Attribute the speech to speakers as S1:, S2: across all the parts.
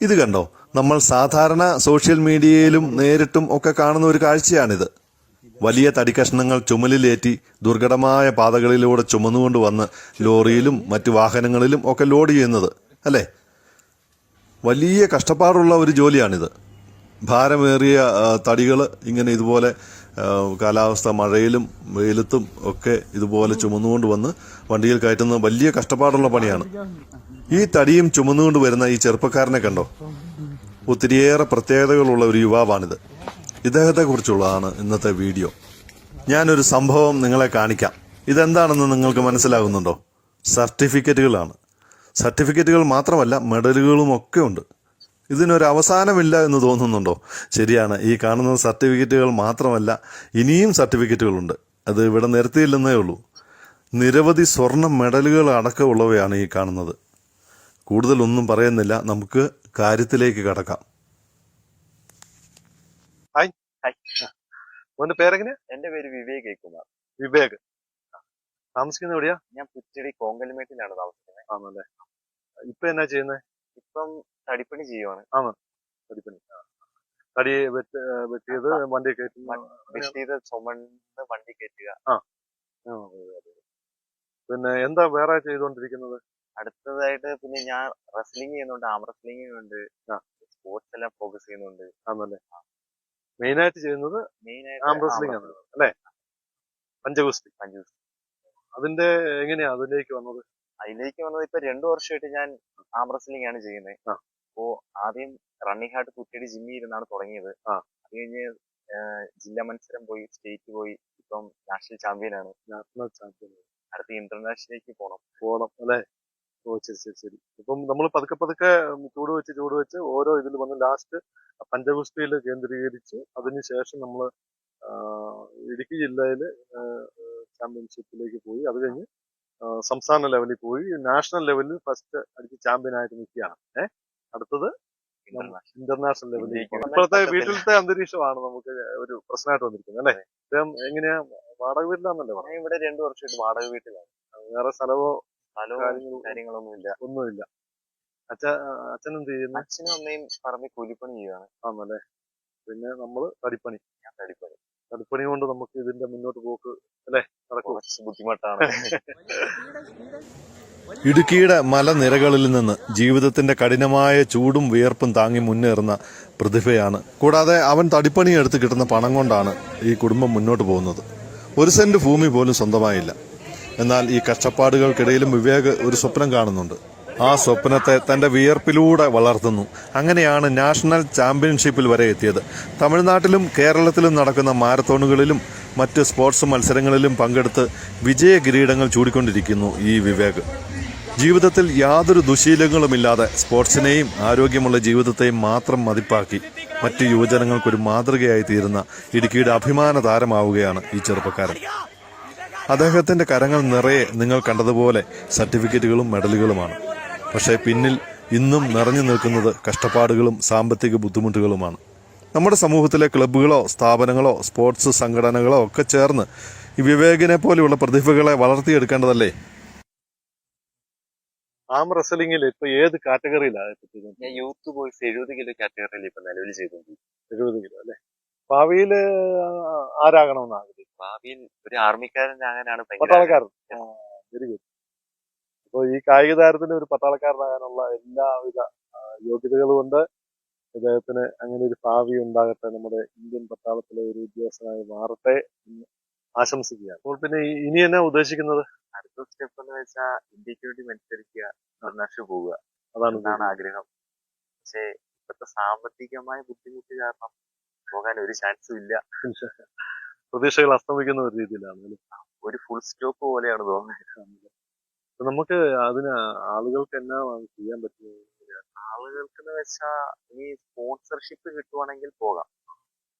S1: ഇത് കണ്ടോ? നമ്മൾ സാധാരണ സോഷ്യൽ മീഡിയയിലും നേരിട്ടും ഒക്കെ കാണുന്ന ഒരു കാഴ്ചയാണിത്. വലിയ തടിക്കഷ്ണങ്ങൾ ചുമലിലേറ്റി ദുർഘടമായ പാതകളിലൂടെ ചുമന്നുകൊണ്ട് വന്ന് ലോറിയിലും മറ്റു വാഹനങ്ങളിലും ഒക്കെ ലോഡ് ചെയ്യുന്നത് അല്ലേ? വലിയ കഷ്ടപ്പാടുള്ള ഒരു ജോലിയാണിത്. ഭാരമേറിയ തടികൾ ഇങ്ങനെ ഇതുപോലെ കാലാവസ്ഥ മഴയിലും വെയിലത്തും ഒക്കെ ഇതുപോലെ ചുമന്നുകൊണ്ട് വന്ന് വണ്ടിയിൽ കയറ്റുന്നത് വലിയ കഷ്ടപ്പാടുള്ള പണിയാണ്. ഈ തടിയും ചുമന്നുകൊണ്ട് വരുന്ന ഈ ചെറുപ്പക്കാരനെ കണ്ടോ? ഒത്തിരിയേറെ പ്രത്യേകതകളുള്ള ഒരു യുവാവാണിത്. ഇദ്ദേഹത്തെക്കുറിച്ചുള്ളതാണ് ഇന്നത്തെ വീഡിയോ. ഞാനൊരു സംഭവം നിങ്ങളെ കാണിക്കാം. ഇതെന്താണെന്ന് നിങ്ങൾക്ക് മനസ്സിലാകുന്നുണ്ടോ? സർട്ടിഫിക്കറ്റുകളാണ്. സർട്ടിഫിക്കറ്റുകൾ മാത്രമല്ല മെഡലുകളും ഒക്കെ ഉണ്ട്. ഇതിനൊരു അവസാനമില്ല എന്ന് തോന്നുന്നുണ്ടോ? ശരിയാണ്. ഈ കാണുന്ന സർട്ടിഫിക്കറ്റുകൾ മാത്രമല്ല ഇനിയും സർട്ടിഫിക്കറ്റുകളുണ്ട്. അത് ഇവിടെ നിരത്തിയില്ലെന്നേ ഉള്ളൂ. നിരവധി സ്വർണ മെഡലുകൾ അടക്കമുള്ളവയാണ് ഈ കാണുന്നത്. കൂടുതലൊന്നും പറയുന്നില്ല. നമുക്ക് കാര്യത്തിലേക്ക് കടക്കാം.
S2: ഹായ് മോന്റെ
S3: എന്റെ പേര് വിവേക് കുമാർ
S2: വിവേക്. താമസിക്കുന്ന എവിടെയാ?
S3: ഞാൻ പുറ്റടി കോങ്കൽമേട്ടിലാണ് താമസിക്കുന്നത്.
S2: ആണല്ലേ? ഇപ്പൊ എന്നാ ചെയ്യുന്നത്
S3: ഇപ്പം തടിപ്പണി ചെയ്യുവാണ്.
S2: തടിപ്പണി. തടി വെട്ട് വെട്ടിയത് വണ്ടി കയറ്റുന്നു
S3: ചുമന്ന് വണ്ടി കയറ്റുക.
S2: ആ. പിന്നെ എന്താ വേറെ ചെയ്തുകൊണ്ടിരിക്കുന്നത്?
S3: അടുത്തതായിട്ട് പിന്നെ ഞാൻ റെസ്ലിംഗ് ചെയ്യുന്നുണ്ട് ആം റെസ്ലിംഗ് ചെയ്യുന്നുണ്ട്.
S2: ആ.
S3: സ്പോർട്സ് എല്ലാം ഫോക്കസ് ചെയ്യുന്നുണ്ട്.
S2: ആണല്ലേ മെയിൻ ആയിട്ട് ചെയ്യുന്നത് ആം റെസ്ലിംഗ് ആണ്. അല്ലേ? പഞ്ചഗുസ്തി.
S3: പഞ്ചഗുസ്തി.
S2: അതിന്റെ എങ്ങനെയാ അതിലേക്ക് വന്നത്?
S3: അതിലേക്ക് വന്നത് ഇപ്പൊ രണ്ടു വർഷമായിട്ട് ഞാൻ ആം റെസ്ലിംഗ് ആണ് ചെയ്യുന്നത്. അപ്പോ ആദ്യം റണ്ണിങ് ഹാർട്ട് കുട്ടിയുടെ ജിമ്മിൽ ഇരുന്നാണ് തുടങ്ങിയത്. അത് കഴിഞ്ഞ് ജില്ലാ മത്സരം പോയി സ്റ്റേറ്റ് പോയി. ഇപ്പം നാഷണൽ ചാമ്പ്യൻ ആണ്.
S2: നാഷണൽ ചാമ്പ്യൻ
S3: അടുത്ത ഇന്റർനാഷണലിലേക്ക് പോകണം
S2: പോണം അല്ലെ? ഓ ശരി ശരി ശരി. ഇപ്പം നമ്മൾ പതുക്കെ പതുക്കെ ചൂട് വെച്ച് ചൂട് വെച്ച് ഓരോ ഇതിൽ വന്ന് ലാസ്റ്റ് പഞ്ചഗുസ്തിയിൽ കേന്ദ്രീകരിച്ച് അതിനുശേഷം നമ്മൾ ഇടുക്കി ജില്ലയിൽ ചാമ്പ്യൻഷിപ്പിലേക്ക് പോയി. അത് കഴിഞ്ഞ് സംസ്ഥാന ലെവലിൽ പോയി നാഷണൽ ലെവലിൽ ഫസ്റ്റ് അടിച്ച് ചാമ്പ്യൻ ആയിട്ട് നിൽക്കുകയാണ്. ഏഹ് അടുത്തത്
S3: ഇന്റർനാഷണൽ
S2: ലെവലിൽ. ഇപ്പോഴത്തെ വീട്ടിലത്തെ അന്തരീക്ഷമാണ് നമുക്ക് ഒരു പ്രശ്നമായിട്ട് വന്നിരിക്കുന്നത് അല്ലേ? ഇദ്ദേഹം എങ്ങനെയാ വാടക വീട്ടിലാണെന്നല്ലേ
S3: പറഞ്ഞു ഇവിടെ രണ്ടു വർഷമായിട്ട് വാടക വീട്ടിലാണ്.
S2: വേറെ സ്ഥലമോ
S3: സ്ഥലമോ കാര്യങ്ങളൊന്നുമില്ല.
S2: ഒന്നുമില്ല. അച്ഛ അച്ഛൻ എന്ത് ചെയ്യുന്നു?
S3: അച്ഛനും അമ്മയും പറമ്പിൽ കൂലിപ്പണി ചെയ്യുകയാണ്
S2: ആണല്ലേ പിന്നെ നമ്മൾ തടിപ്പണി.
S3: ഞാൻ തടിപ്പണി.
S2: തടിപ്പണി കൊണ്ട് നമുക്ക് ഇതിന്റെ മുന്നോട്ട് പോക്ക് അല്ലെ? നടക്കും.
S3: ബുദ്ധിമുട്ടാണ്.
S1: ഇടുക്കിയുടെ മലനിരകളിൽ നിന്ന് ജീവിതത്തിന്റെ കഠിനമായ ചൂടും വിയർപ്പും താങ്ങി മുന്നേറുന്ന പ്രതിഭയാണ്. കൂടാതെ അവൻ തടിപ്പണി എടുത്ത് കിട്ടുന്ന പണം കൊണ്ടാണ് ഈ കുടുംബം മുന്നോട്ട് പോകുന്നത്. ഒരു സെന്റ് ഭൂമി പോലും സ്വന്തമായില്ല. എന്നാൽ ഈ കഷ്ടപ്പാടുകൾക്കിടയിലും വിവേക് ഒരു സ്വപ്നം കാണുന്നുണ്ട്. ആ സ്വപ്നത്തെ തന്റെ വിയർപ്പിലൂടെ വളർത്തുന്നു. അങ്ങനെയാണ് നാഷണൽ ചാമ്പ്യൻഷിപ്പിൽ വരെ എത്തിയത്. തമിഴ്നാട്ടിലും കേരളത്തിലും നടക്കുന്ന മാരത്തോണുകളിലും മറ്റ് സ്പോർട്സ് മത്സരങ്ങളിലും പങ്കെടുത്ത് വിജയ കിരീടങ്ങൾ ചൂടിക്കൊണ്ടിരിക്കുന്നു ഈ വിവേക്. ജീവിതത്തിൽ യാതൊരു ദുശീലങ്ങളുമില്ലാതെ സ്പോർട്സിനെയും ആരോഗ്യമുള്ള ജീവിതത്തെയും മാത്രം മതിപ്പാക്കി മറ്റ് യുവജനങ്ങൾക്കൊരു മാതൃകയായി തീരുന്ന ഇടുക്കിയുടെ അഭിമാന താരമാവുകയാണ് ഈ ചെറുപ്പക്കാരൻ. അദ്ദേഹത്തിന്റെ കരങ്ങൾ നിറയെ നിങ്ങൾ കണ്ടതുപോലെ സർട്ടിഫിക്കറ്റുകളും മെഡലുകളുമാണ്. പക്ഷേ പിന്നിൽ ഇന്നും നിറഞ്ഞു നിൽക്കുന്നത് കഷ്ടപ്പാടുകളും സാമ്പത്തിക ബുദ്ധിമുട്ടുകളുമാണ്. നമ്മുടെ സമൂഹത്തിലെ ക്ലബ്ബുകളോ സ്ഥാപനങ്ങളോ സ്പോർട്സ് സംഘടനകളോ ഒക്കെ ചേർന്ന് ഈ വിവേകിനെ പോലെയുള്ള പ്രതിഭകളെ വളർത്തിയെടുക്കേണ്ടതല്ലേ?
S2: ആം റെസ്ലിംഗിൽ ഇപ്പൊ ഏത് കാറ്റഗറിയിലാണ്
S3: ഞാൻ യൂത്ത് ബോയ്സ് എഴുപത് കിലോ കാറ്റഗറിയിൽ ഇപ്പൊ നിലവിൽ ചെയ്തോണ്ടിരിക്കും
S2: എഴുപത് കിലോ അല്ലെ? ഭാവിയിൽ ആരാകണമെന്ന് ആഗ്രഹിക്കും
S3: ഭാവിയിൽ ഒരു ആർമിക്കാരൻ ഭയങ്കര
S2: പട്ടാളക്കാരൻ. Very good. അപ്പൊ ഈ കായിക താരത്തിന് ഒരു പട്ടാളക്കാരനാകാനുള്ള എല്ലാവിധ ആ, യോഗ്യതകളും ഉണ്ട്. അദ്ദേഹത്തിന് അങ്ങനെ ഒരു ഭാവി ഉണ്ടാകട്ടെ നമ്മുടെ ഇന്ത്യൻ പട്ടാളത്തിലെ ഒരു ഉദ്യോഗസ്ഥനായി മാറട്ടെ എന്ന് ആശംസിക്കുകയാണ്. അപ്പോൾ പിന്നെ ഇനി എന്നാ ഉദ്ദേശിക്കുന്നത്?
S3: അടുത്ത സ്റ്റെപ്പ് എന്ന് വെച്ചാൽ ഇന്ത്യയ്ക്ക് വേണ്ടി മത്സരിക്കുക ഇന്റർനാഷണൽ പോവുക.
S2: അതാണ്
S3: ആഗ്രഹം. പക്ഷേ ഇപ്പോഴത്തെ സാമ്പത്തികമായ ബുദ്ധിമുട്ട് കാരണം പോകാൻ ഒരു ചാൻസും ഇല്ല.
S2: പ്രതീക്ഷകൾ അസ്തമിക്കുന്ന ഒരു രീതിയിലാണ്
S3: ഒരു ഫുൾ സ്റ്റോപ്പ് പോലെയാണ് തോന്നുന്നത്.
S2: നമുക്ക് അതിന് ആളുകൾക്ക് എന്നാ ചെയ്യാൻ പറ്റുന്നത്?
S3: ആളുകൾക്ക് എന്ന് വെച്ചാൽ ഇനി സ്പോൺസർഷിപ്പ് കിട്ടുവാണെങ്കിൽ പോകാം.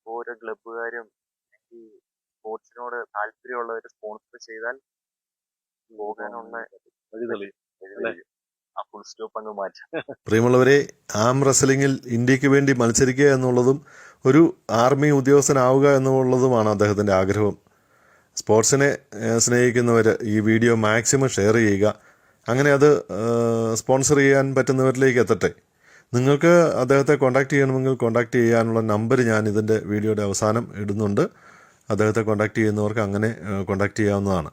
S3: ഓരോ ക്ലബുകാരും ഈ സ്പോർട്സിനോട് താല്പര്യമുള്ളവർ സ്പോൺസർ ചെയ്താൽ പോകാനുള്ള
S1: പ്രിയമുള്ളവരെ ആം റെസ്ലിംഗിൽ ഇന്ത്യയ്ക്ക് വേണ്ടി മത്സരിക്കുക എന്നുള്ളതും ഒരു ആർമി ഉദ്യോഗസ്ഥനാവുക എന്നുള്ളതുമാണ് അദ്ദേഹത്തിന്റെ ആഗ്രഹം. സ്പോർട്സിനെ സ്നേഹിക്കുന്നവർ ഈ വീഡിയോ മാക്സിമം ഷെയർ ചെയ്യുക. അങ്ങനെ അത് സ്പോൺസർ ചെയ്യാൻ പറ്റുന്നവരിലേക്ക് എത്തട്ടെ. നിങ്ങൾക്ക് അദ്ദേഹത്തെ കോൺടാക്റ്റ് ചെയ്യണമെങ്കിൽ കോൺടാക്റ്റ് ചെയ്യാനുള്ള നമ്പർ ഞാൻ ഇതിന്റെ വീഡിയോയുടെ അവസാനം ഇടുന്നുണ്ട്. അദ്ദേഹത്തെ കോൺടാക്റ്റ് ചെയ്യുന്നവർക്ക് അങ്ങനെ കോൺടാക്റ്റ് ചെയ്യാവുന്നതാണ്.